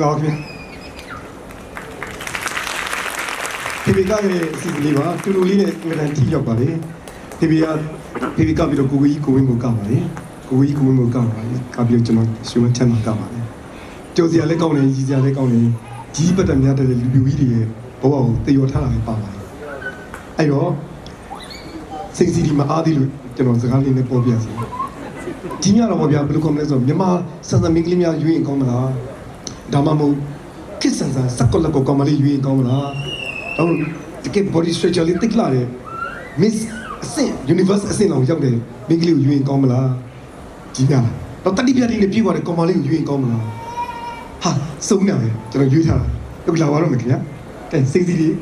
ငါခင်ဒီဘေကရဲ့အစီအစဉ်လေးပါတူတူလေးနဲ့အင်္ဂလန်ထိရောက်ပါလေဒီဘေကဒီဘေကပြီးတော့ကိုကိုကြီးကိုဝင်းကိုကပါလေကိုကိုကြီးကိုဝင်းကိုကပါလေကပြီးတော့ကျွန်တော်ရှင်မချမ်းသာကပါလေကြော်စရာလည်းကောင်းတယ်ကြီးစရာလည်းကောင်းတယ်ကြီးပတ်တများတဲ့လူပြူကြီးတွေရဲ့ဘဝကိုတည်ရောထားတာလည်းပါပါတယ်အဲ့တော့စိတ်စီဒီမအားသေးလို့ကျွန်တော်စကားလေးနဲ့ပေါ်ပြစီဒီညတော့ဗျာဘယ်လိုကောင်းမလဲဆိုတော့မြန်မာစံစံမင်းကလေးများယူရင်ကောင်းမလား ဒါမှမဟုတ်ခစ်ဆန်ဆန်စက်ကောလက်ကိုကောင်းမလေးယူရင်ကောင်းမလားတော့တကယ် body structure လေးတိတ်လာတယ် miss အဆင့် universe အဆင့်အောင်ရောက်တယ်မင်းကလေးကိုယူရင်ကောင်းမလားကြီးများလားတော့တတိပြတ်လေးနဲ့ပြေးသွားတယ်ကောင်းမလေးကိုယူရင်ကောင်းမလားဟာစုံနေတယ်ကျွန်တော်ယူထားတာတော့လာပါတော့မယ်ခင်ဗျာကဲစိတ်စီလေး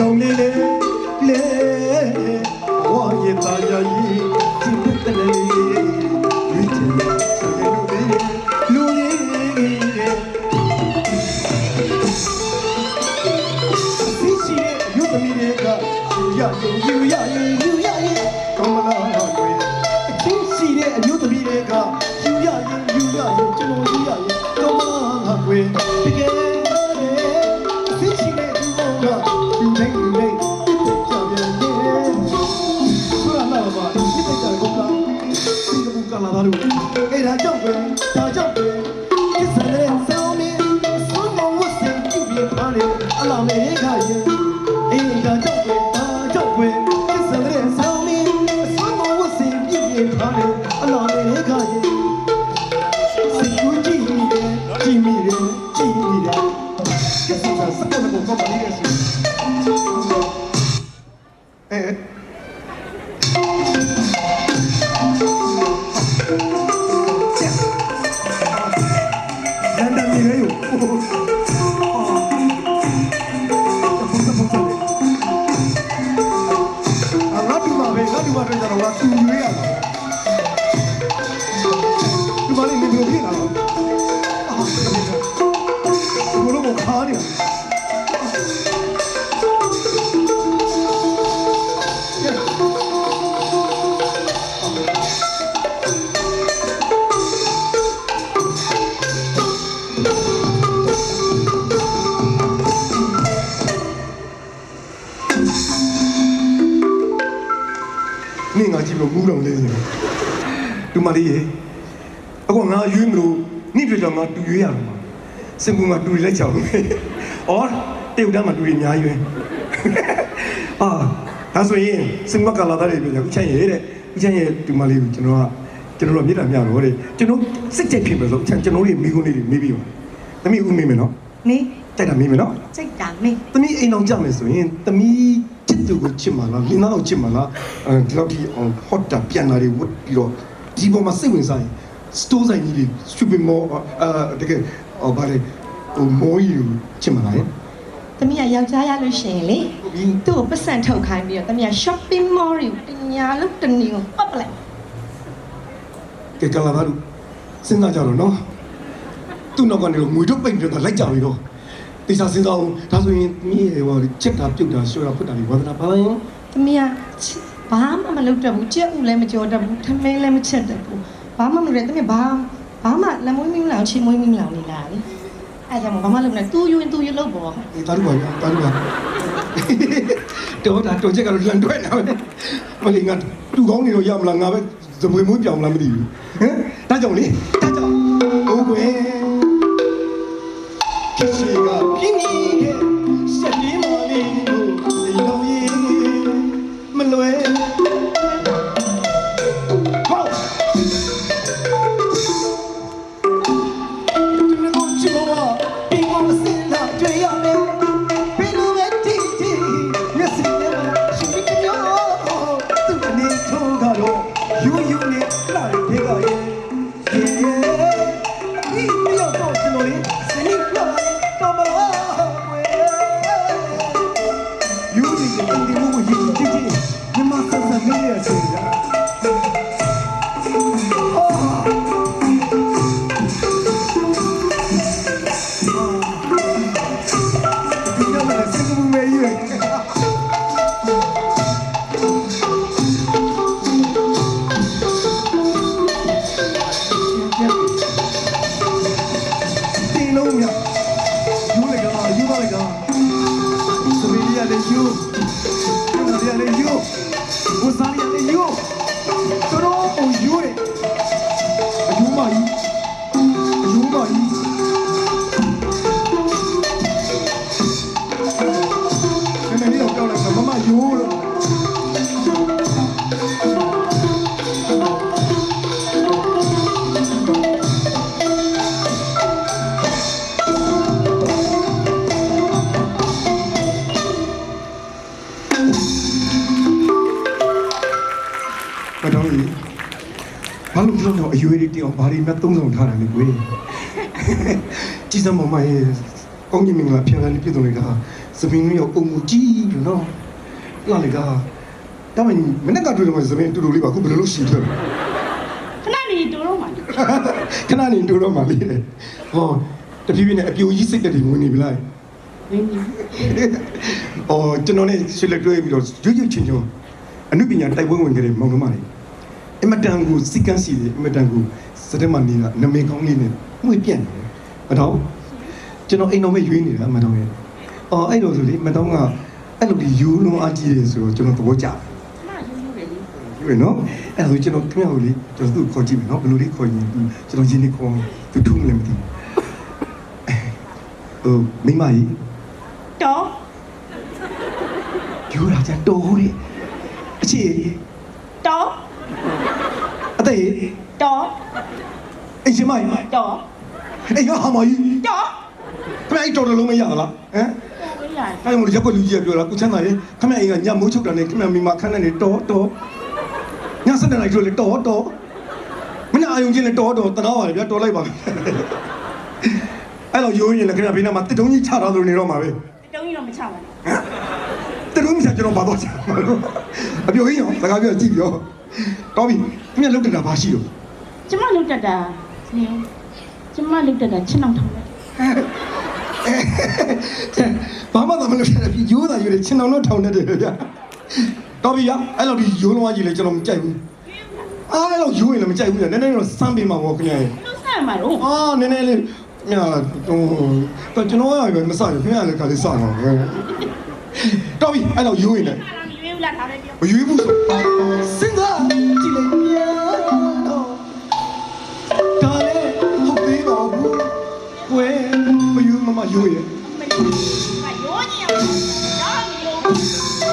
ရောင် ဒီကဘူကလာတာလို့အဲ့ဒါကြောင့်ပဲဒါကြောင့်ပဲ လို့မူးတော့လေးနေဒီမလေးရေအခုငါရွေးမလို့နိပြတော့ငါတူရွေးရမှာစင်ကူငါတူလက်ချောင်းအော်တေဦးတမ်းမှာတူရအများကြီးပဲအာဒါဆိုရင်စင်မကလာတဲ့ပြည်ကဦးချမ်းရဲ့တဲ့ဦးချမ်းရဲ့ဒီမလေးကိုကျွန်တော်ကကျွန်တော်တို့မြေတားမြတော့တဲ့ကျွန်တော်စိတ်ကြိုက်ဖြစ်မယ်ဆိုချမ်းကျွန်တော်တို့မိကုန်းလေးတွေမေးပြီးပါသမီးဦးမေးမယ်နော်နေတိုက်တာမေးမယ်နော်စိတ်တာမေသမီးအိမ်အောင်ကြမယ်ဆိုရင်သမီးချစ် သူကိုချစ်မှာလားလင်းသားကိုချစ်မှာလားအဲဒီလောက်ဒီအောင်ဟော့တာပြန်လာတွေဝတ်ပြီးတော့ဒီပေါ်မှာစိတ်ဝင်စားရင်စတိုးဆိုင်ကြီးတွေ shopping mall အာတကယ်ဟောဗါလေဟိုမော်ကြီးကိုချစ်မှာလားသမီးကယောက်ျားရလို့ရှိရင်လေဟုတ်ပြီသူ့ကိုပတ်စံထုတ်ခိုင်းပြီးတော့သမီးက shopping mall တွေကိုတညာလို့တနည်းကိုပတ်ပလိုက်ကဲကလာသားတို့စဉ်းစားကြတော့နော်သူ့နောက်ကနေတော့ငွေတော့ပိတ်ပြီးတော့လိုက်ကြပြီတော့ တေချာစဉ်းစားအောင်ဒါဆိုရင်မိရဲ့ဟောချစ်တာပြုတ်တာရှော့တာဖွတ်တာတွေဝါသနာပါလားသမီးကချစ်ဘာမှမလုပ်တတ်ဘူးကြက်ဥလည်းမကြောတတ်ဘူးထမင်းလည်းမချက်တတ်ဘူးဘာမှမလုပ်တဲ့သမီးဘာဘာမှလက်မွေးမင်းမလောင်ချင်းမွေးမင်းမလောင်နေလားလေအဲဒါကြောင့်ဘာမှလုပ်မလဲသူယူရင်သူယူလို့ပေါ့အေးတာတို့ပါဗျာတာတို့ပါတော့ဒါတော့ချက်ကတော့လန်တွဲနေတယ်မလေးငါတူကောင်းနေတော့ရမလားငါပဲဇမွေမွေးပြောင်းမလားမသိဘူးဟမ်ဒါကြောင့်လေဒါကြောင့်ဟိုကွယ်ဖြစ် ရွယ်တွေတအောင်ဘာတွေမှသုံးဆောင်ထားတာလဲကွယ်ကြည်စမ်းမမရဲ့ကောင်းကြီးမင်္ဂလာပြန်လာလေးပြည့်စုံလိုက်တာသမင်းလေးရောအုံမူကြီးလို့နော်လာလေကဒါမှမနေ့ကတွေ့တော့သမင်းတူတူလေးပါခုဘယ်လိုလုပ်ရှိထွက်ခဏနေတိုးတော့မှာခဏနေတူတော့မှလေးတယ်ဟောတဖြည်းဖြည်းနဲ့အပြိုကြီးစိတ်တက်တွေဝင်နေပြီလားမင်းကြီးအော်ကျွန်တော်နဲ့ဆွေးလက်တွဲပြီးတော့ရွရွချင်းချင်းအနုပညာတိုက်ပွဲဝင်ကြတဲ့မောင်နှမတွေ အမတန်ကိုစိတ်ကန်းစီတယ်အမတန်ကိုစတဲ့မနေကနမေကောင်းလေးနဲ့မှုပြန့်နေတယ်မတော်ကျွန်တော်အိမ်တော်မဲ့ရွေးနေတာမတော်ရဲ့အော်အဲ့လိုဆိုလေမတော်ကအဲ့လိုဒီယူလုံးအကြီးတယ်ဆိုတော့ကျွန်တော်သဘောကျတယ်မယူယူတယ်လေယူရနော်အဲ့ဒါဆိုကျွန်တော်ခင်ဗျားကိုလေကျွန်တော်သူ့ကိုခေါ်ကြည့်မယ်နော်ဘယ်လိုလေးခေါ်ရင်သူကျွန်တော်ရင်းနေခေါ်သူထုံးမလဲမသိဘူးဟိုမိမကြီးတော့ယူလာကြတော်လေအချစ်တော့အ သေးတော့အိမ်ရှင်မကြီးတော့အိမ်ကဟာမကြီးတော့ခမအိမ်တော်တော်လုံးမရလားဟမ်ဝေးရတယ်အဲ့လိုရက်ကွက်လူကြီးကပြောတာကုချမ်းသာရေခမအိမ်ကညမိုးချုပ်တာနဲ့ခမမိမခန်းနဲ့နေတော်တော်ညစတဲ့လိုက်ဆိုလေတော်တော်မင်းအာယုံချင်းလေတော်တော်တနာပါလေဗျာတော်လိုက်ပါအဲ့လိုရိုးရင်လည်းခမဘေးနားမှာတစ်တုံးကြီးချထားလို့နေတော့မှာပဲတုံးကြီးတော့မချပါနဲ့တစ်တုံးကြီးချကျွန်တော်ဘာတော့ချမှာလို့အပြိုကြီးရောစကားပြောကြည့်ပြော တော်ပြီခမလုတ်တက်တာဘာရှိလို့ကျမလုတ်တက်တာနေကျမလုတ်တက်တာချစ်အောင်ထောင်းလိုက်ဘာမှမလုပ်ရဘူးရိုးတာရိုးတယ်ချင်းအောင်တော့ထောင်နေတယ်ဗျာတော်ပြီရအဲ့လိုဒီရိုးလုံးကြီးလေကျွန်တော်မကြိုက်ဘူးအားအဲ့လိုရိုးရင်လည်းမကြိုက်ဘူးလေနည်းနည်းတော့စမ်းပေးမှာပေါ့ခင်ဗျာလုတ်ဆိုင်မှာတော့အာနည်းနည်းလေးညာဟိုတော့ကျွန်တော်ကမစရခင်ဗျာလည်းခါလေးစအောင်တော်ပြီအဲ့လိုရိုးရင်လည်း အဲ့ဒါရွေးဦးလာထားတယ်ပြောမရွေးဘူးဆိုစဉ်းစားကြည့်လိုက်ပြန်တော့ဒါလည်းဟုတ်သေးပါဘူးကွယ်မယူမမယူရဲ့မင်းကရိုးကြီးအောင်တော့မလို့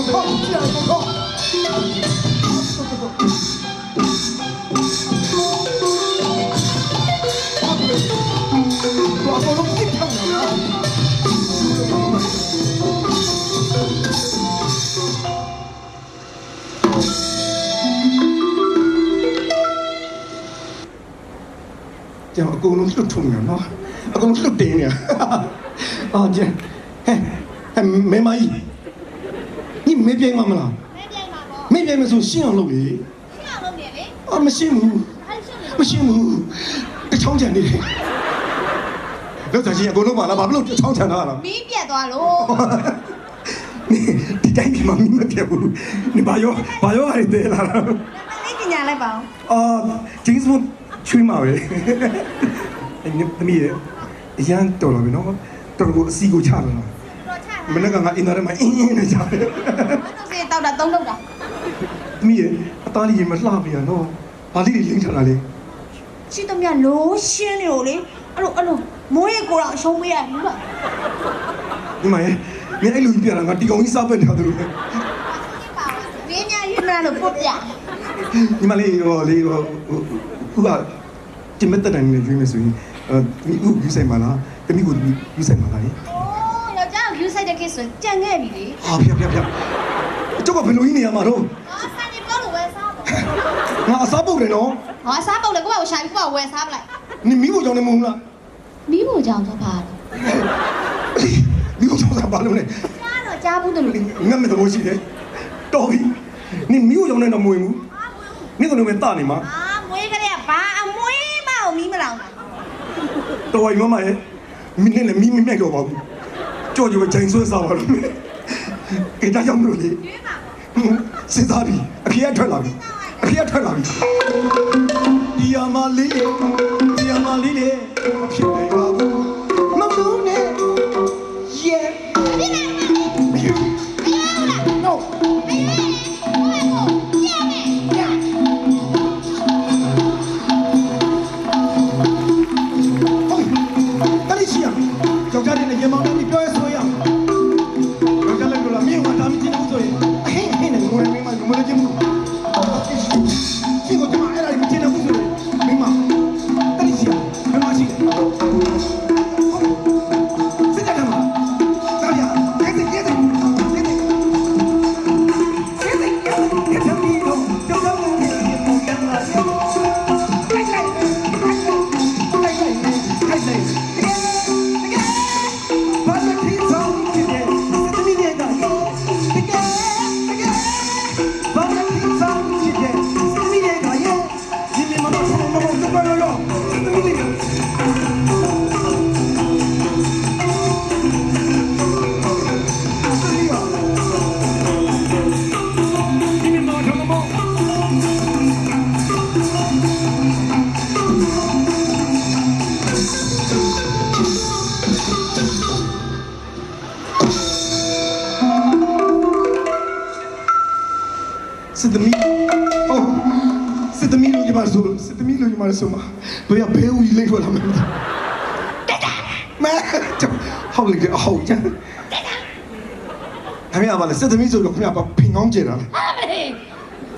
ကုန်ကောရှိတာအကုန်ကောဘာလို့လုံးကြည့်ထောင်းလဲကျွန်တော်အကုန်လုံးလွတ်ထုံနေနော်အကုန်လုံးလွတ်တင်နေအာကျန်ဟဲ့ဟဲ့မဲမကြီး ညီမေးပြိုင်မမလားမဲပြိုင်ပါပေါ့မေးပြိုင်မဆိုရှင်းအောင်လုပ်လေရှင်းအောင်လုပ်နေလေအာမရှင်းဘူးအဲ့ရှင်းနေမရှင်းဘူးတချောင်းကြံနေတယ်လောက်စားချင်းအကုန်လုံးပါလားဘာဖြစ်လို့ချောင်းချန်တာလားမီးပြတ်သွားလို့ဒီတိုင်းဒီမှာမင်းမပြတ်ဘူးနေဘာရောဘာရောရတဲ့လားလေးပညာလိုက်ပါဦးအာဂျင်းစ်ဘွန်ချွေးမှာပဲအဲ့ဒီသမီးရအရန်တော်လာပြီနော်တော်ကိုအစီကိုချလာတာတော့ချတာ မနေ့ကငါအင်တာထဲမှာအင်းအင်းနဲ့ကြားတယ်မတော့စေတောက်တာသုံးတော့တာသမီးရအသားလေးရင်မလှပြရနော်ဘာလေးတွေလိမ့်ထားတာလဲရှိသမျှလို့ရှင်းနေလို့လေအဲ့လိုအဲ့လိုမိုးရေကိုတော့အရှုံးပေးရဘူးလားဒီမှာရေမင်းအဲ့လိုကြီးပြတာငါဒီကောင်ကြီးစားပက်နေတာတို့ပြင်းညာယူမလားလို့ပုတ်ပြညီမလေးဟိုလေးဟိုခုကကျမတက်တယ်နေကျွေးမယ်ဆိုရင်အဲဒီဥယူဆိုင်ပါလားတမိကိုယူဆိုင်ပါလားအိုးယောက်ျား ကို view site တဲ့ case ဆိုကြံခဲ့ပြီလေဟာဖျက်ဖျက်ဖျက်ကျုပ်ကဘယ်လိုကြီးနေရမှာတော့အာစံနေပေါ့လို့ဝယ်စားပါငါအစားပုတ်တယ်နော်ဟောစားပုတ်လေကိုယ့်ဘာကိုရှာပြီးကိုယ့်ဘာဝယ်စားပလိုက်နေမိဖို့ကြောင့်နေမဟုတ်လားမီးဖို့ကြောင်ဆိုပါတော့မိဖို့ကြောင့်စားပါလို့လေကြားတော့ကြားဘူးတယ်လို့ငတ်မဲ့သဘောရှိတယ်တော်ပြီနေမိဖို့ကြောင့်နေတော့မဝင်ဘူးနေကတော့ပဲတာနေမှာအာမွေးကလေးကဘာအမွေးမအောင်မီးမလောင်တာတော်ပြီမမရဲ့မိနဲ့လည်းမိမမြိုက်တော့ပါဘူး ကြောက်ကြပဲဂျိုင်းဆွဲစားပါလို့အေးဒါကြောင့်မလို့လေရွေးပါပေါ့စဉ်းစားပြီအဖေကထွက်လာပြီအဖေကထွက်လာပြီဒီယာမလေးဒီယာမလေးလေအဖြစ်နေပါ စစ်သမီးဟိုစစ်သမီးလို့ညီမဆိုစစ်သမီးလို့ညီမဆိုမှာဘယ်ကဘဲဦးကြီးလိမ့်ထွက်လာမလဲမဲဟောက်လေဟောက်ချမ်းခင်ဗျာပါလေစစ်သမီးဆိုတော့ခင်ဗျာပါဖင်ကောင်းကျင်တာလေဟာမလေး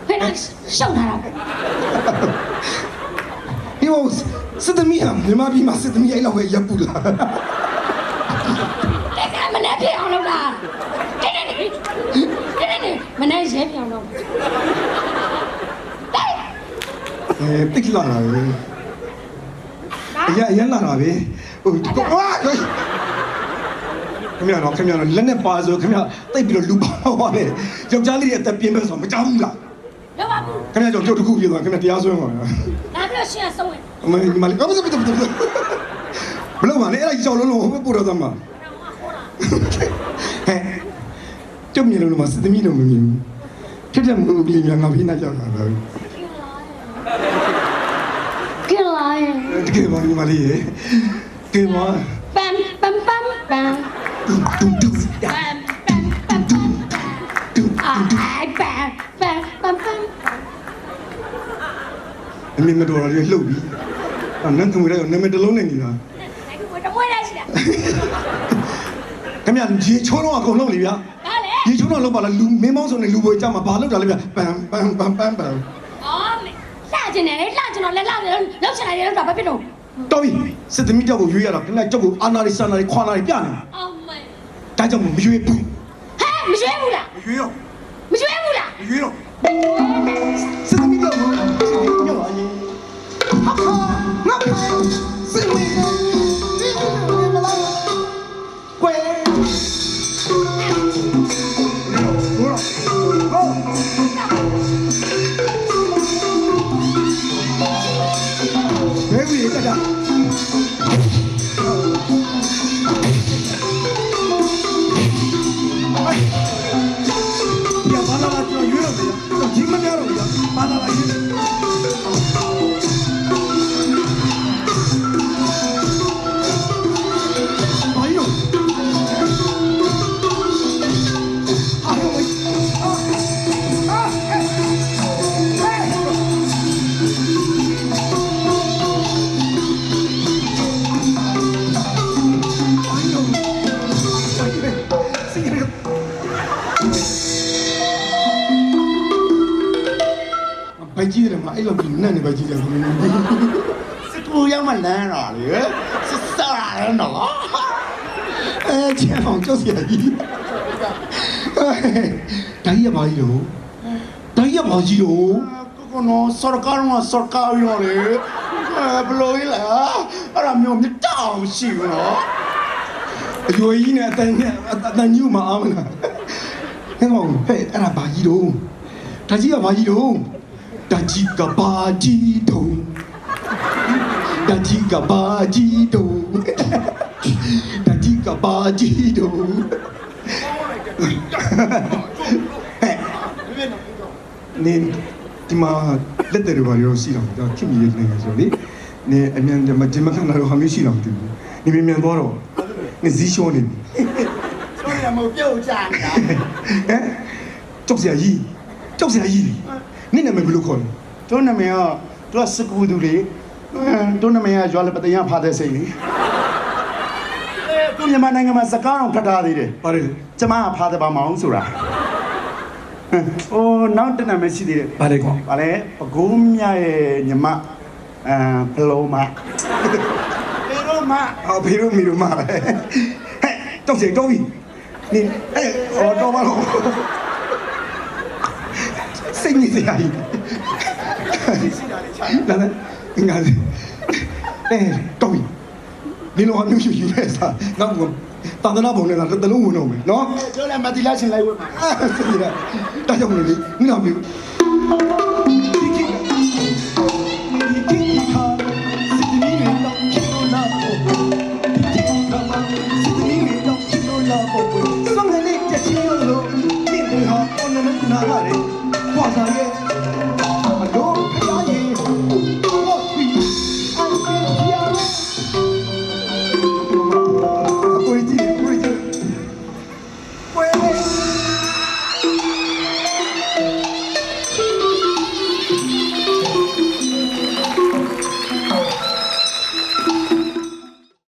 ဖေတော့ရှောက်ထားတာဒီဟိုစစ်သမီးဟာညီမပြီးမှစစ်သမီးအဲ့လောက်ပဲရပ်ပူလာ တက်ကမနဲ့ပြအောင်လုပ်တာတက်နေနေတက်နေနေ မနဲ့ရဲပြအောင်လုပ်အဲတိတ်လာတာပဲအရင်အရင်လာတာပဲဟိုဝါခင်ဗျာတော့ခင်ဗျာတော့လက်နဲ့ပါဆိုခင်ဗျာတိတ်ပြီးတော့လူပါသွားတယ်ယောက်ျားလေးတွေအသက်ပြင်းမဲ့ဆိုမကြောက်ဘူးလားလောက်ပါဘူးခင်ဗျာကြောင့်ကြောက်တစ်ခုပြေသွားခင်ဗျာတရားစွဲမှာလားလာပြီးတော့ရှင်းဆုံးဝင်အမေဒီမလေးကမစပစ်တယ်ဘလို့မလဲအဲ့ဒါကြောက်လုံးလုံးဟိုပို့တော့သမှာဟဲ့ ကျုပ်မြင်လို့မစစ်သမီးလို့မမြင်ဘူးဖြစ်တယ်မဟုတ်ဘူးပြန်ငါဖိနေကြတာပဲကင်လာရင်တကယ်ပါဒီမလေးရေကဲပါပမ်ပမ်ပမ်ပမ်တူတူတူပမ်ပမ်ပမ်ပမ်တူအိုင်ပမ်ပမ်ပမ်ပမ်အမေမတော်ရလေးလှုပ်ပြီးအနန်းကမရရနာမည်တစ်လုံးနဲ့နေတာနိုင်ကူတော့ဝဲရရှိတာခင်ဗျာရေချိုးတော့အကုန်လုံးလေဗျာဒါလေ ရေချိုးတော့လောက်ပါလားလူမင်းမောင်းစုံနဲ့လူပွဲကြမှာဘာလုပ်တာလဲဗျာပမ်ပမ်ပမ်ပမ်ပမ်အော်လှကျင်တယ်လေလှကျင်တော့လဲလှတယ်လောက်ချင်တယ်လောက်တော့ဘာဖြစ်တော့တော်ပြီစစ်သမီးကြောက်ကိုရွေးရတာခင်ဗျာကြောက်ကိုအာနာရီစာနာရီခွာနာရီပြနေအော်မေဒါကြောင့်မရွေးဘူးဟဲ့မရွေးဘူးလားမရွေးတော့မရွေးဘူးလားမရွေးတော့စစ် အဲ့လိုကြီးနတ်နေပဲကြည့်ကြဘူးစကူရောက်မှလမ်းတော့လေစစ်စရာလည်းတော့အဲချမ်းအောင်ကြောက်စရာကြီးဒါကြီးကဘာကြီးတော့ဒါကြီးကဘာကြီးတော့ကိုကနော်စရကာရောစရကာရောလေဘလို့လဲအဲ့ဒါမျိုးမြတောင်ရှိဘူးနော်အရွယ်ကြီးနဲ့အတန်နဲ့အတန်ကြီးမှအားမလားဟဲ့ကောင်ဟဲ့အဲ့ဒါဘာကြီးတော့ဒါကြီးကဘာကြီးတော့ ဒါကြီးကဘာကြီးတော့ဒါကြီးကဘာကြီးတော့ဒါကြီးကဘာကြီးတော့ဟဲ့နင်ဒီမှာလက်တွေဘာလို့ရှိတော့ဒါခင်ကြီးနေနေဆိုလေနေအမြန်ဒီမှာဒီမှာခဏတော့ဟာမရှိတော့ဘူးနေမြန်မြန်သွားတော့နေဇီးရှောနေပြီဆိုရမပြုတ်ကြနေတာဟမ်ကြောက်စရာကြီးကြောက်စရာကြီး နင့်နာမည်ဘယ်လိုခေါ်လဲတို့နာမည်ကတို့စကူသူလေတို့နာမည်ကရွာလပတယဖာတဲ့စိတ်လေတို့မြန်မာနိုင်ငံမှာစကားတော့ဖတ်ထားသေးတယ်ဘာလဲကျမကဖာတဲ့ပါမအောင်ဆိုတာဟိုနောက်တနမရှိသေးတယ်ဘာလဲကွာ။ဗာလဲပကုံးမြရဲ့ညီမအဲဖလုံးမပေရောမအော်ဖေရိုမီရိုမာပဲဟဲ့ကြောက်စရာတော့ပြီနင်အဲ့အော်တော့မလို့စိ တ်နေစရာကြီးလာလာငါလေအဲတော့ပြီဒီလိုအမျိုးရှိယူရဲစားနောက်တန်တနာပုံနဲ့ကတလုံးဝင်တော့မယ်နော်ပြောလဲမတိလာရှင်လိုက်ဝတ်မှာအဲ့ဒါစိတ်ရတာကြောင့်မလို့လေနင်တော့မျိုး